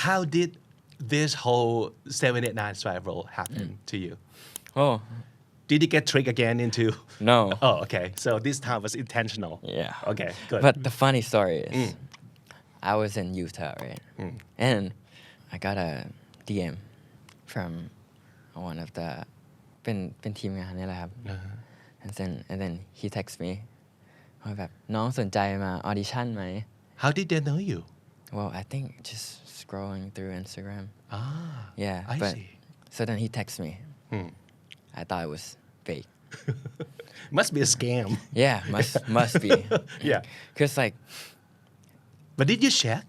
how did this whole 789 spiral happen to you oh did you get tricked again into no oh okay so this time was intentional Yeah. okay good But the funny story is, I was in Utah, right? And I got a DM from one of the เป็นเป็นทีมงานนี่แหละครับ and then and then he text me ว่าแบบน้องสนใจมาออดิชั่นไหม how did they know you well I think just scrolling through Instagram. Ah yeah I but see. so then he texts me. Hmm. I thought it was fake. Must be a scam. Yeah must must be. Yeah. Cause like but did you check?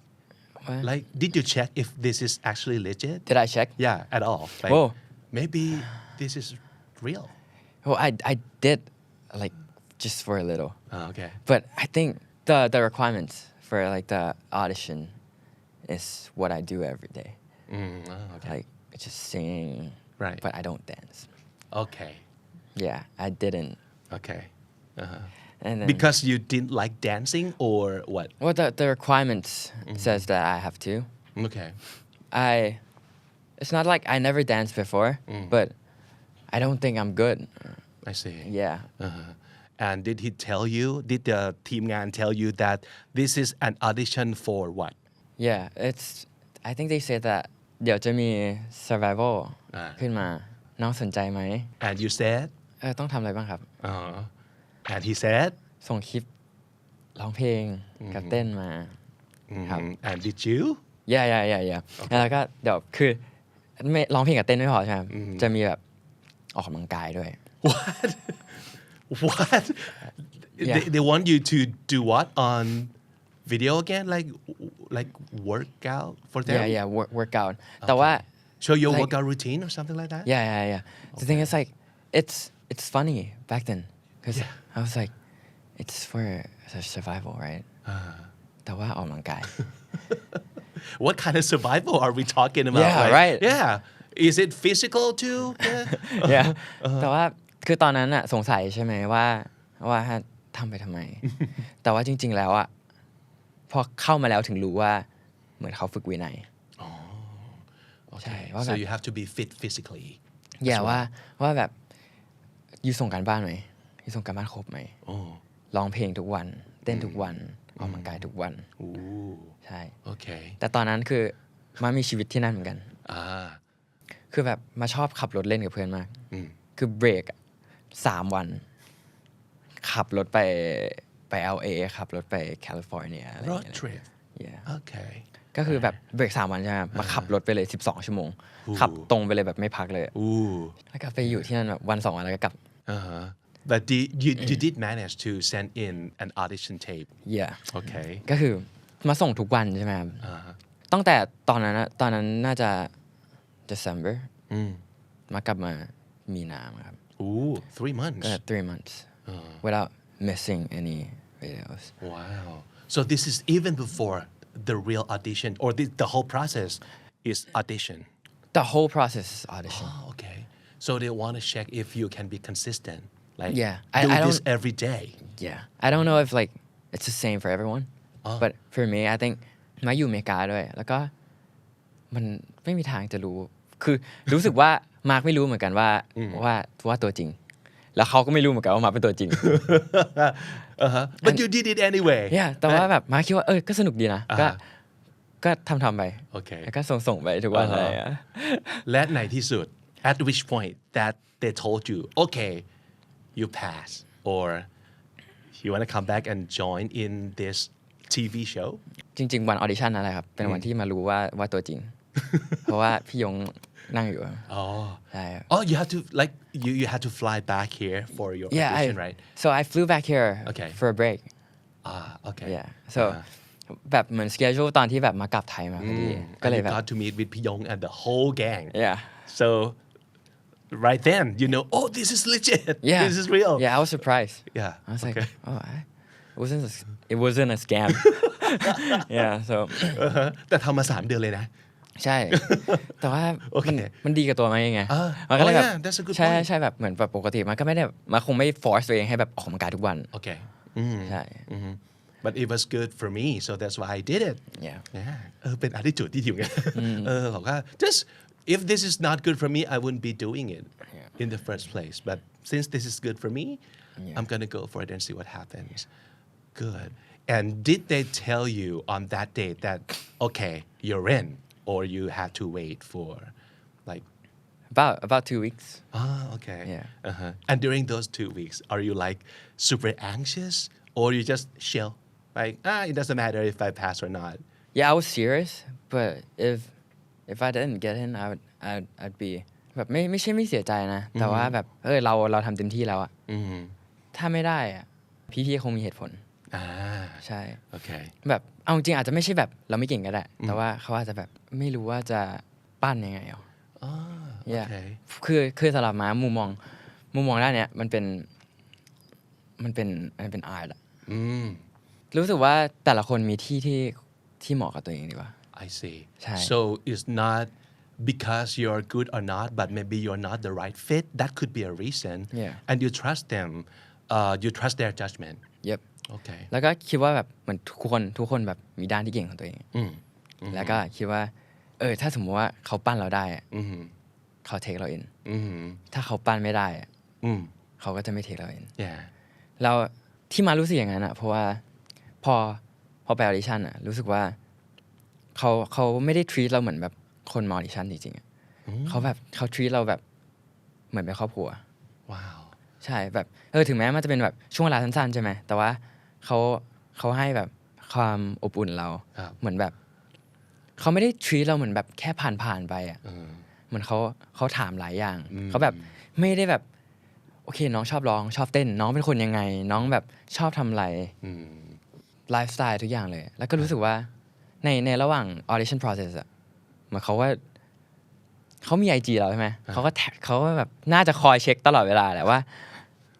What? like did you check if this is actually legit? Did I check? Yeah at all. Like Whoa. maybe this is real. Well, I I did like just for a little, oh, okay. But I think the the requirements for like the audition it's what I do every day. Mm, oh, okay. Like just singing. Right. But I don't dance. Okay. Yeah, I didn't. Okay. Uh-huh. And then, because you didn't like dancing or what? Well, the, the requirements mm-hmm. says that I have to. Okay. I. It's not like I never danced before, mm. but I don't think I'm good. I see. Yeah. Uh-huh. And did he tell you? Did the team man tell you that this is an audition for what? Yeah, it's. I think they said that เดี๋ยวจะมี survival อ่า ขึ้นมาน้องสนใจไหม and you said เออต้องทำอะไรบ้างครับ uh, and he said ส่งคลิปร้องเพลงกับเต้นมา ครับ mhm, and did you อย่าอย่าอย่าอย่าแล้วก็เดี๋ยวคือไม่ร้องเพลงกับเต้นไม่พอใช่ไหมจะมีแบบออกกำลังกายด้วย what what Yeah. they, they want you to do what on video again like like workout for them yeah yeah work workout แต่ว่า show your Like- workout routine or something like that yeah yeah yeah the thing is like it's it's funny back then because Yeah. I was like it's for survival right แต่ว่าออกกำลังกาย what kind of survival are we talking about Yeah, Like, right. yeah is it physical too yeah. yeah แต่ว่าคือตอนนั้นอะสงสัยใช่ไหมว่าว่าทำไปทำไม แต่ว่าจริง ๆ แล้วอะ พอเข้ามาแล้วถึงรู้ว่าเหมือนเขาฝึกวินัยใช่ okay ว่า so แบบ you have to be fit physically อย่าว่าว่าแบบยูส่งการบ้านไหมยูส่งการบ้านครบไหม oh ร้องเพลงทุกวัน เต้นทุกวันออกกำลังกายทุกวัน ooh ใช่ okay แต่ตอนนั้นคือมามีชีวิตที่นั่นเหมือนกัน ah คือแบบมาชอบขับรถเล่นกับเพื่อนมากอืมคือเบรกอะสามวัน ขับรถไป ไป LA ขับรถไปแคลิฟอร์เนียอะไรอย่าง road เงี้ย trip Yeah. okay ก็คือแบบเบรกสามวันใช่ไหมมาขับรถไปเลย 12 ชั่วโมงขับตรงไปเลยแบบไม่พักเลย ooh แล้วก็ไปอยู่ที่นั่นแบบวันสองวันแล้วก็กลับ uh-huh but did, you you did manage to send in an audition tape yeah okay ก็คือมาส่งทุกวันใช่ไหมครับ uh-huh ตั้งแต่ตอนนั้นอะตอนนั้นน่าจะ December อืมมากลับมามีนาครับ ooh three months ก็ three months without missing any videos Wow. So this is even before the real audition or the, the whole process is audition. the whole process is audition Oh, okay. So they want to check if you can be consistent. Like Yeah, I- do I this don't- every day. yeah I don't know if like it's the same for everyone but for me I think มาอยู่อเมริกาด้วย แล้วก็มันไม่มีทางจะรู้ คือรู้สึกว่ามาร์กไม่รู้เหมือนกันว่าว่าว่าตัวจริง แล้วเขาก็ไม่รู้เหมือนกันว่ามาร์คเป็นตัวจริง Uh-huh. But you did it anyway. เนี่ยแต่ว่าแบบมาร์คคิดว่าเออก็สนุกดีนะ ก็อ่าก็ทำทำไปโอเคแล้วก็ส่งส่งไปทุกวันอ่าอะไรฮะอย่างเงี้ยและในที่สุด at which point that they told you, okay, you pass or you want to come back and join in this TV show? จริง ๆ วันออดิชั่นนั่นแหละครับ เป็นวันที่มารู้ว่าว่าตัวจริง เพราะว่าพี่ยง นั่งอยู่ Oh. ใช่ครับ Oh, you had to like you you had to fly back here for your yeah I audition, right? so I flew back here Okay. for a break Ah, okay. yeah so แบบเหมือน schedule ตอนที่แบบมากลับไทยมาพอดี Mm. ก็ And เลย you แบบ got to meet with Pyong and the whole gang. yeah So right then, you know, oh, this is legit. yeah This is real. yeah I was surprised Yeah. I was like okay. oh I, it wasn't a, it wasn't a scam yeah so อ่าฮะแต่ทำมาสามเดือนเลยนะ ใช่ แต่ว่าโอเคมันมันดีกับตัวมันเองไงอ่ามันก็เลยแบบ Oh, yeah, that's a good ใช่ point ใช่แบบเหมือนแบบปกติมันก็ไม่ได้มันคงไม่ force ตัวเองให้แบบออกกำลังกายทุกวัน Okay. Mm. ใช่ Mhm. but it was good for me so that's why I did it yeah เออเป็น attitude ที่ดีเหมือนกันเออบอกว่า just if this is not good for me I wouldn't be doing it in the first place but since this is good for me I'm gonna go for it and see what happens good and did they tell you on that day that okay you're in or you had to wait for like about about two weeks ah okay Yeah. uh-huh. and during those two weeks are you like super anxious or you just chill like ah it doesn't matter if I pass or not yeah I was serious but if if I didn't get in I would I'd, I'd be แบบไม่ไม่ใช่ไม่เสียใจนะ แต่ว่าแบบเออเราเราทำเต็มที่แล้วอะ อืม ถ้าไม่ได้อะพี่ๆคงมีเหตุผล อ่าใช่โอเคแบบเอาจริงๆอาจจะไม่ใช่แบบเราไม่เก่งก็ได้แต่ว่าเขาอาจจะแบบไม่รู้ว่าจะปั้นยังไงอะอ๋อ Yeah โอเคคือคือสำหรับม้ามุมมอง มุมมองด้านเนี้ยมันเป็น มันเป็นมันเป็นอาร์ตอะอืมรู้สึกว่าแต่ละคนมีที่ที่ที่เหมาะกับตัวเองดีกว่า I see ใช่ so it's not because you're good or not but maybe you're not the right fit that could be a reason Yeah. and you trust them uh, you trust their judgment เย็บ okay แล้วก็คิดว่าแบบเหมือนทุกคนทุกคนแบบมีด้านที่เก่งของตัวเองอืมแล้วก็คิดว่า เออ ถ้าสมมติว่าเขาปั้นเราได้อะอืมเขาเทคเราเองอืมถ้าเขาปั้นไม่ได้อะอืมเขาก็จะไม่เทคเราเอง yeah แล้วที่มารู้สึกอย่างนั้นอะเพราะว่าพอพอไปออดิชั่นอะรู้สึกว่าเขาเขาไม่ได้ treat เราเหมือนแบบคนมาออดิชั่นจริงๆอะเขาแบบเขา treat เราแบบเหมือนเป็นครอบครัวว้าว ใช่แบบเออถึงแม้มันจะเป็นแบบช่วงเวลาสั้นๆใช่ไหมแต่ว่าเขาเขาให้แบบความอบอุ่นเรา ครับเหมือนแบบเขาไม่ได้ treat เราเหมือนแบบแค่ผ่านๆไปอะเออ เหมือนเขาเขาถามหลายอย่างอืม เขาแบบไม่ได้แบบ โอเค น้องชอบร้องชอบเต้น น้องเป็นคนยังไง น้องแบบชอบทำอะไร อืม ไลฟ์สไตล์ทุกอย่างเลย แล้วก็รู้สึกว่าในในระหว่าง audition process อะเหมือนเขาว่าเขามีไอจีเราใช่ไหม เขาก็แท็กเขาก็แบบน่าจะคอยเช็คตลอดเวลาแหละว่า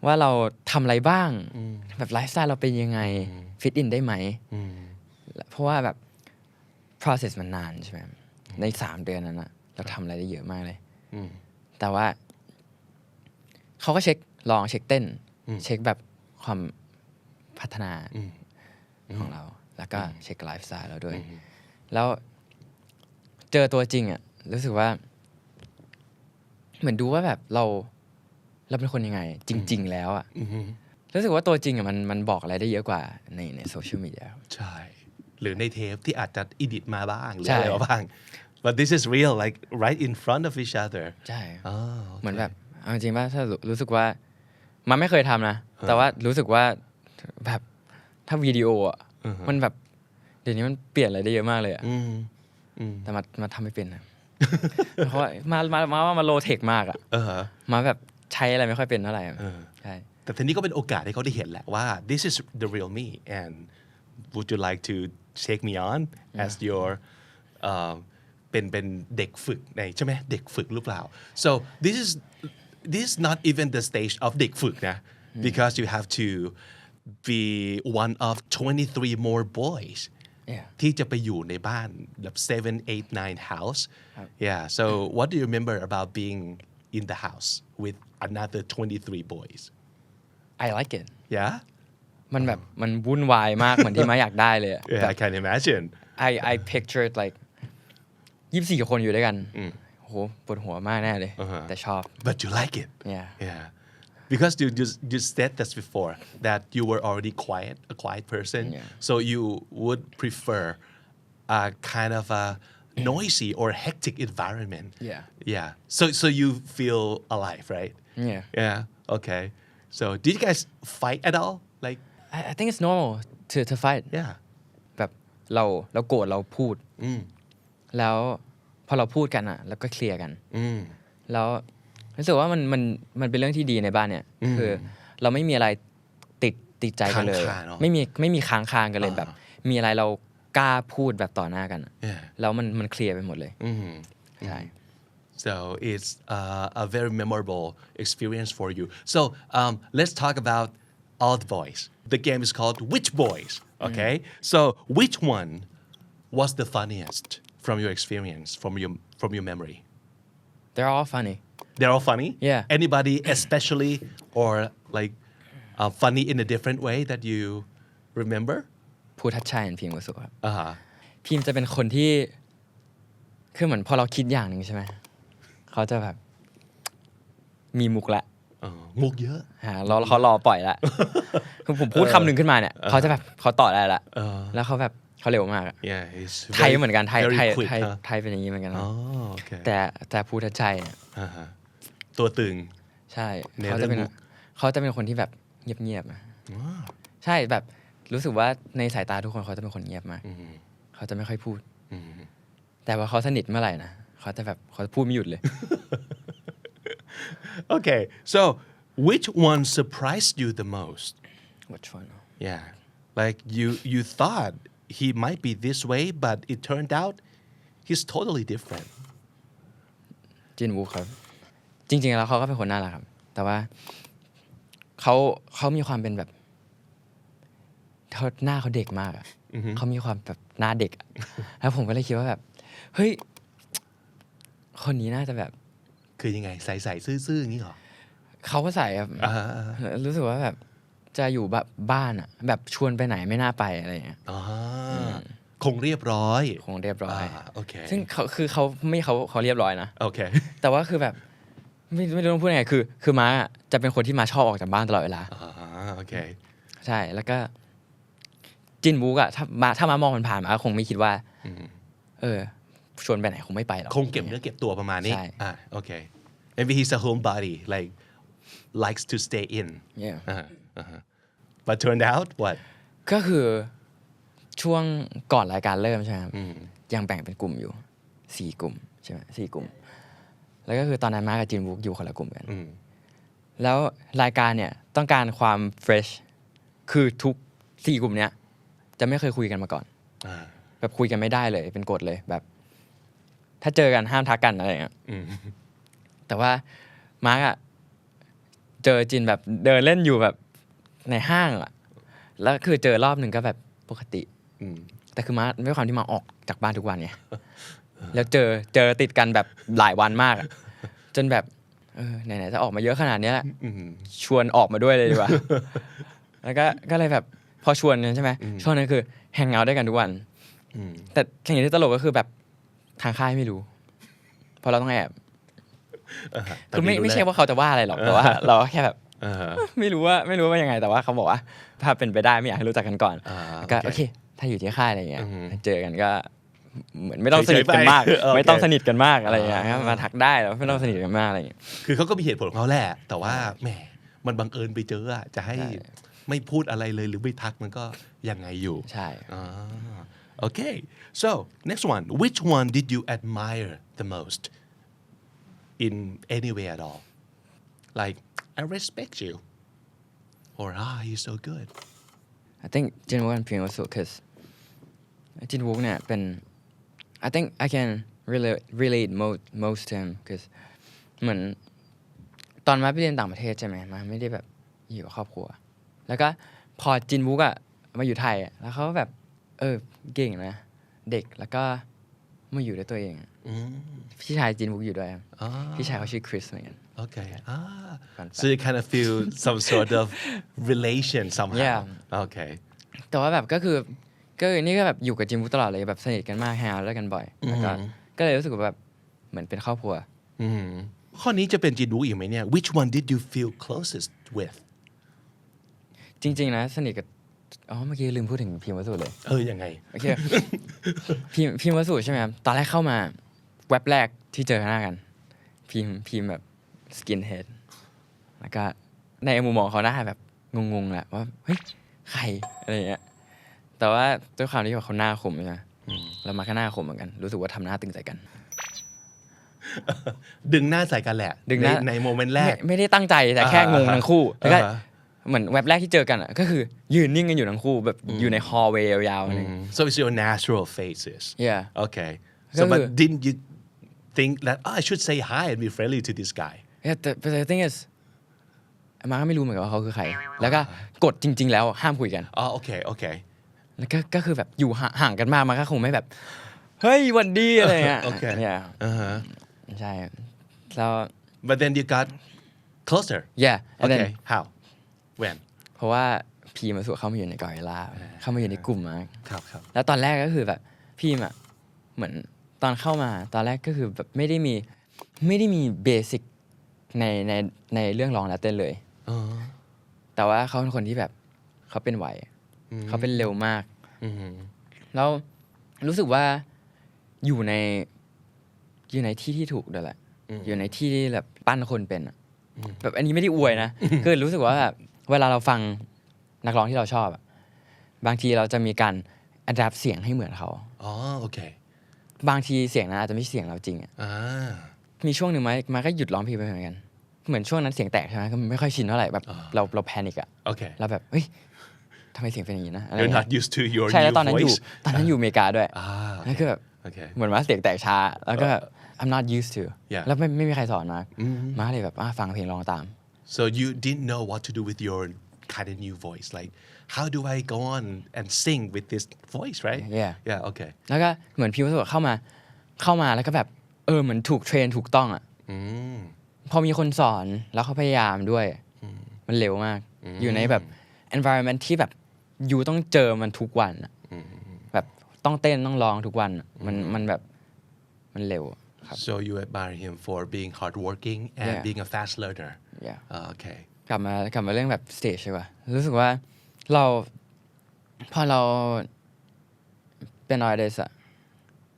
ว่าเราทำอะไรบ้างอืมแบบไลฟ์สไตล์เราเป็นยังไงฟิตอินได้ไหมอืมเพราะว่าแบบ process มันนานใช่ไหมในสามเดือนนั้นอะเราทำอะไรได้เยอะมากเลยอืมแต่ว่า เขาก็เช็คลองเช็คเต้นอืมเช็คแบบความพัฒนาอืมของเรา แล้วก็เช็คไลฟ์สไตล์เราด้วยอืมแล้วเจอตัวจริงอะรู้สึกว่า เหมือนดูว่าแบบเรา เราเป็นคนยังไง จริง ๆ แล้วอะอืมรู้สึกว่าตัวจริงอะมันมันบอกอะไรได้เยอะกว่าในในโซเชียลมีเดียใช่ หรือในเทปที่อาจจะอิดิทมาบ้าง หรือใช่อะไรมาบ้าง but this is real like right in front of each other ใช่อ๋อโคเหมือนแบบเอาจริงๆว่าถ้ารู้รู้สึกว่ามันไม่เคยทำนะ แต่ว่ารู้สึกว่าแบบถ้าวิดีโออะมันแบบ เดี๋ยวนี้มันเปลี่ยนอะไรได้เยอะมากเลยอะอืมอืมแต่มามาทำไม่เป็นนะเพราะว่ามามามาว่ามาโลเทคมากอะเออมาแบบ ใช้อะไรไม่ค่อยเป็นเท่าไหร่อะเออใช่แต่ทีนี้ก็เป็นโอกาสให้เขาได้เห็นแหละว่า this is the real me and would you like to take me on as your เอ่อเป็นเป็นเด็กฝึกในใช่ไหมเด็กฝึกหรือเปล่า so this is this is not even the stage of เด็กฝึกนะ because you have to be one of 23 more boys Yeah. ที่จะไปอยู่ในบ้านแบบ seven eight nine house yeah so what do you remember about being in the house with another 23 boys I like it yeah มันแบบมันวุ่นวายมาก เหมือนที่มาอยากได้เลยอะ yeah แบบ I can imagine I I pictured like ยี่สิบสี่คนอยู่ด้วยกันโหปวดหัวมากแน่เลย อ่าฮะ แต่ชอบ but you like it Yeah. yeah because you just you said this before that you were already quiet a quiet person Yeah. so you would prefer a kind of a noisy or hectic environment Yeah. yeah so so you feel alive right Yeah. yeah okay so did you guys fight at all like I, I think it's normal to to fight yeah แบบเราเราโกรธเราพูดอืมแล้วพอเราพูดกันอะ แล้วก็เคลียร์กันอืมแล้วรู้สึกว่ามันมันมันเป็นเรื่องที่ดีในบ้านเนี่ย คือ เราไม่มีอะไรติดติดใจกันเลยค้างคาเนอะไม่มีไม่มีค้างคางกันเลยอ่าแบบ มีอะไรเรา กล้าพูดแบบต่อหน้ากันอะ yeah แล้วมันมันเคลียร์ไปหมดเลย อืม ใช่ So it's uh, a very memorable experience for you. So um, let's talk about all the boys. The game is called Which Boys? Okay. So which one was the funniest from your experience, from your from your memory? they're all funny They're all funny. Yeah. Anybody especially or like uh, funny in a different way that you remember? ภูทัชชัยพิมพ์วสุครับอ่าฮะพิมพ์จะเป็นคนที่คือเหมือนพอเราคิดอย่างหนึ่งใช่ไหมเขาจะแบบ มีมุกละเออมุกเยอะฮะรอเขารอปล่อยละคือผมพูดคำหนึ่งขึ้นมาเนี่ยเขาจะแบบเขาต่อได้ละเออ แล้วเขาแบบเขาเร็วมากอะ yeah he's ไทย very- เหมือนกันไทย very ไทย quick ไทยฮะไทยเป็นอย่างนี้เหมือนกันอ๋อโอเคแต่แต่ภูทัชชัยเนี่ยอ่าฮะตัวตึง ใช่ ในเขาจะเป็นเรื่องมุก เขาจะเป็นคนที่แบบเงียบๆอะอ๋อ ใช่แบบ รู้สึกว่าในสายตาทุกคนเขาจะเป็นคนเงียบมากอืมเขาจะไม่ค่อยพูดอืมแต่ว่าเขาสนิทเมื่อไหร่นะเขาจะแบบเขาพูดไม่หยุดเลย okay so which one surprised you the most Which one yeah like you you thought he might be this way but it turned out he's totally different จินวูครับ จริง ๆ แล้วเขาก็เป็นคนน่ารักครับ แต่ว่าเขาเขามีความเป็นแบบ เขาหน้าเขาเด็กมากอะอือฮึ เขามีความแบบหน้าเด็กอะแล้วผมก็เลยคิดว่าแบบ เฮ้ย คนนี้น่าจะแบบ คือยังไง ใส่ใส่ซื่อๆอย่างนี้เหรอเขาก็ใส่ครับอ่าอ่ารู้สึกว่าแบบ จะอยู่แบบบ้านอะแบบชวนไปไหนไม่น่าไปอะไรอย่างเงี้ยอ่าคงเรียบร้อยคงเรียบร้อยาโอเคซึ่งเขาคือเขาไม่เขาเขาเรียบร้อยนะ โอเค แต่ว่าคือแบบ ไม่ไม่รู้ต้องพูดยังไงคือ คือม้าอะจะเป็นคนที่มาชอบออกจากบ้านตลอดเวลา อ่าโอเค ใช่ แล้วก็ จินบุ๊กอะถ้ามาถ้ามามองมันผ่านมาก็คงไม่คิดว่าอืมเออชวนไปไหนคงไม่ไปหรอกคงเก็บเนื้อเก็บตัวประมาณนี้ใช่อ่าโอเค maybe he's a homebody like likes to stay in Yeah อ่าอ่าฮะ but turned out what ก็คือช่วงก่อนรายการเริ่มใช่ไหมครับอืมยังแบ่งเป็นกลุ่มอยู่สี่กลุ่มใช่ไหมสี่กลุ่ม แล้วก็คือตอนนั้นมากับจินบุ๊กอยู่คนละกลุ่มกันอืมแล้วรายการเนี่ยต้องการความเฟรชคือทุกสี่กลุ่มเนี้ย จะไม่เคยคุยกันมาก่อนอ่าแบบคุยกันไม่ได้เลย เป็นกฎเลยแบบ ถ้าเจอกันห้ามทักกันอะไรอย่างเงี้ยอืมแต่ว่ามาร์กอะเจอจินแบบเดินเล่นอยู่แบบในห้างอะแล้วคือเจอรอบหนึ่งก็แบบปกติอืมแต่คือมาด้วยความที่มาออกจากบ้านทุกวันไงแล้วเจอเจอติดกันแบบหลายวันมากอะจนแบบเออไหนๆจะออกมาเยอะขนาดเนี้ยอืมชวนออกมาด้วยเลยดีกว่าแล้วก็ก็เลยแบบ พอชวนนั้นใช่ไหมช่วงนั้นคือแฮงเอาท์ด้วยกันทุกวันอืมแต่สิ่งที่ตลกก็คือแบบทางค่ายไม่รู้เพราะเราต้องแอบอ่าฮะคือไม่ตอนนี้ไม่ใช่รู้ว่าเขาจะว่าอะไรหรอกแต่ว่า เราก็แค่แบบอ่าฮะไม่รู้ว่าไม่รู้ว่ายังไงแต่ว่าเขาบอกว่าถ้าเป็นไปได้ไม่อยากให้รู้จักกันก่อนอ่าก็โอโอเคเค ถ้าอยู่ที่ค่ายอะไรเงี้ยอือฮึเจอกันก็เหมือนไม่ต้องสนิทกันมากเฉยๆไปโอเคไม่ต้องสนิทกันมากอะไรเงี้ยอ่ามาทักได้แล้วไม่ต้องสนิทกันมากอะไรเงี้ยคือเขาก็มีเหตุผลของเขาแหละ แต่ว่าแหมมันบังเอิญไปเจออะจะให้ใช่ ไม่พูดอะไรเลยหรือไม่ทักมันก็ยังไงอยู่ใช่ Ah, okay. So next one, which one did you admire the most in any way at all? Like, I respect you, or ah, you're so good. I think Jin Wook and Ping also because Jin Wook เนี่ยเป็น I think I can relate relate most most to him because เหมือนตอนมาไปเรียนต่างประเทศใช่ไหมมาไม่ได้แบบอยู่กับครอบครัว แล้วก็พอจินวุกอะมาอยู่ไทยอะแล้วเขาก็แบบ เออเก่งนะ เด็กแล้วก็มาอยู่ด้วยตัวเองอะ Mm, พี่ชายจินวุกอยู่ด้วยครับ ah, พี่ชายเขาชื่อคริสเหมือนกัน okay. Ah, Fun so you kind of feel some sort of relation somehow. Yeah. Okay. แต่ว่าแบบก็คือก็คือนี่ก็แบบอยู่กับจินวุกตลอดเลยแบบสนิทกันมากแฮงเอาท์ด้วยกันบ่อยแล้วก็อืมก็เลยรู้สึกว่าแบบเหมือนเป็นครอบครัวอืมข้อนี้จะเป็นจินดูอีกไหมเนี่ย Which one did you feel closest with จริง ๆ นะ สนิทกับอ๋อเมื่อกี้ลืมพูดถึงพิมพ์วัสดุเลย เออยังไง โอเค พิมพ์พิมพ์วัสดุใช่ไหมครับตอนแรกเข้ามาเว็บแรกที่เจอหน้ากัน พิมพ์พิมพ์แบบสกินเฮดแล้วก็ในมุมมองเขาหน้าแบบงงๆแหละว่าเฮ้ยใครอะไรอย่างเงี้ยแต่ว่าด้วยความที่ว่าเขาหน้าคมใช่ไหมอืมเรามาก็หน้าคมเหมือนกัน รู้สึกว่าทำหน้าตึงใส่กัน ดึงหน้าใส่กันแหละดึงหน้า ในในโมเมนต์แรก ไม่ไม่ได้ตั้งใจแต่แค่งงทั้งคู่แล้วก็อ่าฮะ เหมือนเว็บแรกที่เจอกันอะก็คือยืนนิ่งกันอยู่ทั้งคู่แบบอยู่ในฮอลเวย์ยาวๆนึง Mm. So it's your natural faces. yeah Okay. So, ก็คือ but didn't you think that oh, I should say hi and be friendly to this guy? yeah แต่ but the thing is มาก็ไม่รู้เหมือนกันว่าเขาคือใคร แล้วก็กดจริง ๆ แล้วห้ามคุยกัน Oh, okay, okay. แล้วก็ก็คือแบบอยู่ห่าห่างกันมากมันก็คงไม่แบบ เฮ้ยหวันดีอะไรเงี้ยโอเคเนี่ย Uh-huh. ใช่แล้ว But then you got closer. yeah and Okay. then How? When? เพราะว่าพีมาสู่เข้ามาอยู่ในกอริลลาเข้ามาอยู่ในกลุ่มมากครับครับ แล้วตอนแรกก็คือแบบพี่มอะเหมือนตอนเข้ามาตอนแรกก็คือแบบไม่ได้มีไม่ได้มีเบสิกในในในเรื่องร้องและเต้นเลยเออแต่ว่าเขาเป็นคนที่แบบเขาเป็นไหวอืมเขาเป็นเร็วมาก อืมแล้วรู้สึกว่าอยู่ในอยู่ในที่ที่ถูกด้วยแหละอยู่ในที่ที่แบบปั้นคนเป็นอะแบบอันนี้ไม่ได้อวยนะ คือรู้สึกว่าแบบ เวลาเราฟังนักร้องที่เราชอบอะบางทีเราจะมีการอัดแอปเสียงให้เหมือนเขา อ๋อ โอเค บางทีเสียงนั้นอาจจะไม่ใช่เสียงเราจริงอะอ่ามีช่วงหนึ่งมามาก็หยุดร้องเพลงไปเหมือนกัน เหมือนช่วงนั้นเสียงแตกใช่ไหมก็ไม่ค่อยชินเท่าไหร่แบบเราเราแพนิกอะโอเคเราแบบเฮ้ยทำไมเสียงเป็นอย่างนี้นะอะไร you're เงี้ not ย used to your ใช่แล้ว new ตอนนั้นอยู่ voice ตอนนั้นอยู่อเมริกาด้วยอ่านั่นคือแบบโอเคเหมือนว่าเสียงแตกช้า แล้วก็แบบ I'm not used to Yeah แล้วไม่ไม่มีใครสอนมามาเลยแบบอะฟังเพลงร้องตาม so you didn't know what to do with your kind of new voice like how do I go on and sing with this voice right Yeah. yeah okay แล้วก็เหมือนพี่วัสดุเข้ามาเข้ามาแล้วก็แบบเออเหมือนถูกเทรนถูกต้องอะอืมพอมีคนสอนแล้วเขาพยายามด้วย มันเร็วมาก อยู่ในแบบ environment ที่แบบอยู่ต้องเจอมันทุกวันอะแบบต้องเต้นต้องร้องทุกวันอะมันมันแบบมันเร็วครับ so you admire him for being hardworking and Yeah. being a fast learner yeah Ah, okay กลับมากลับมาเรื่องแบบสเตจใช่ป่ะรู้สึกว่าเราพอเราเป็นออเดสอะ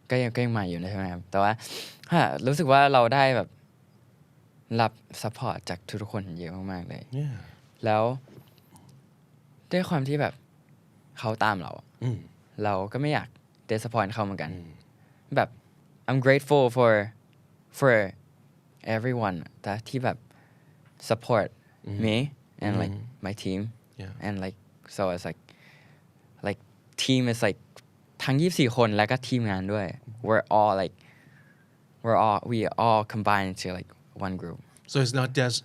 ก็ยังก็ยังใหม่อยู่นะใช่ไหมครับ แต่ว่าฮะรู้สึกว่าเราได้แบบรับซัพพอร์ตจากทุกๆคนเยอะมากๆเลย yeah แล้วด้วยความที่แบบเขาตามเราอะอืมเราก็ไม่อยาก disappoint เขาเหมือนกันแบบ I'm grateful for for everyone แต่ที่แบบ support me and like my team Yeah. and like so it's like like team is like ทั้ง 24 คนแล้วก็ทีมงานด้วย we're all like we're all we all combined into like one group So it's not just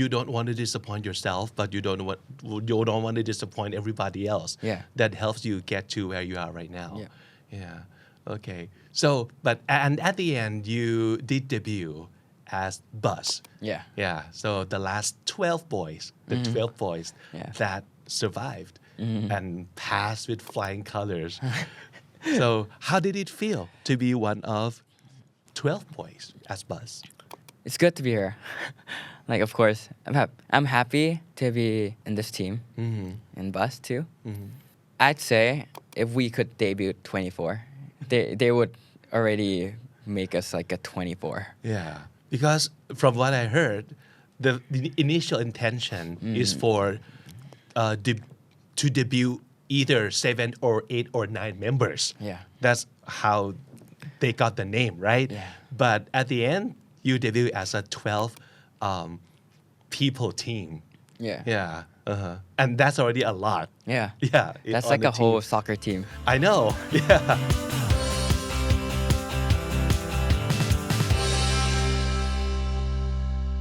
you don't want to disappoint yourself, but you don't want you don't want to disappoint everybody else. Yeah. That helps you get to where you are right now. Yeah. Yeah. Okay. So, but and at the end, you did debut as Buzz. yeah Yeah. So the last twelve boys, the twelve boys Mm-hmm. Yeah. Mm-hmm. that survived and passed with flying colors. so how did it feel to be one of twelve boys as Buzz? it's good to be here. like, of course, I'm, hap- I'm happy to be in this team, in Bus too. I'd say if we could debut 24, they, they would already make us like a 24. Yeah, because from what I heard, the, the initial intention is for uh, de- to debut either seven or eight or nine members. Yeah. that's how they got the name, right? Yeah. But at the end, you debut as a twelve um, people team. Yeah. Yeah, uh-huh. and that's already a lot. Yeah. Yeah, That's like a whole soccer team. I know. Yeah.